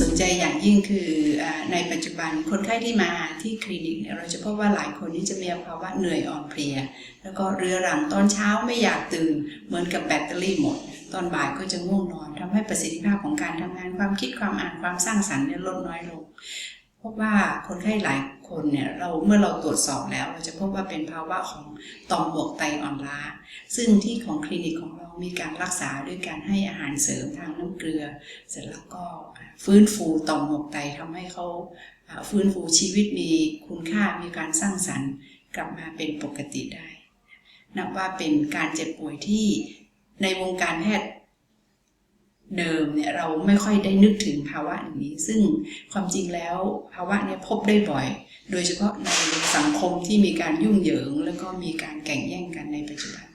สนใจอย่างยิ่งคือในปัจจุบันคนไข้ที่มาที่คลินิกเนี่ยเราจะพบว่าหลายคนนี่จะมีภาวะเหนื่อยอ่อนเพลีย แล้วก็เรื้อรังตอนเช้าไม่อยากตื่น เหมือนกับแบตเตอรี่หมด ตอนบ่ายก็จะง่วงนอนทำให้ประสิทธิภาพของการทำงานความคิดความอ่านความสร้างสรรค์เนี่ยลดน้อยลง พบว่าคนไข้หลายคนเนี่ยเราเมื่อเราตรวจสอบแล้ว เราจะพบว่าเป็นภาวะของต่อมหมวกไตอ่อนล้า ซึ่งที่ของคลินิกของเรามีการรักษาด้วยการให้อาหารเสริมทางน้ำเกลือ เสร็จแล้วก็ฟื้นฟูต่อมหมวกไตทำให้เขาอ่าฟื้นฟูชีวิตมีคุณค่ามีการสร้างสรรค์กลับมาเป็นปกติได้ นับว่าเป็นการเจ็บป่วยที่ในวงการแพทย์ เดิมเนี่ยเราไม่ค่อยได้นึกถึงภาวะอย่างนี้ ซึ่งความจริงแล้วภาวะนี้พบได้บ่อย โดยเฉพาะในสังคมที่มีการยุ่งเหยิง แล้วก็มีการแข่งแย่งกันในปัจจุบัน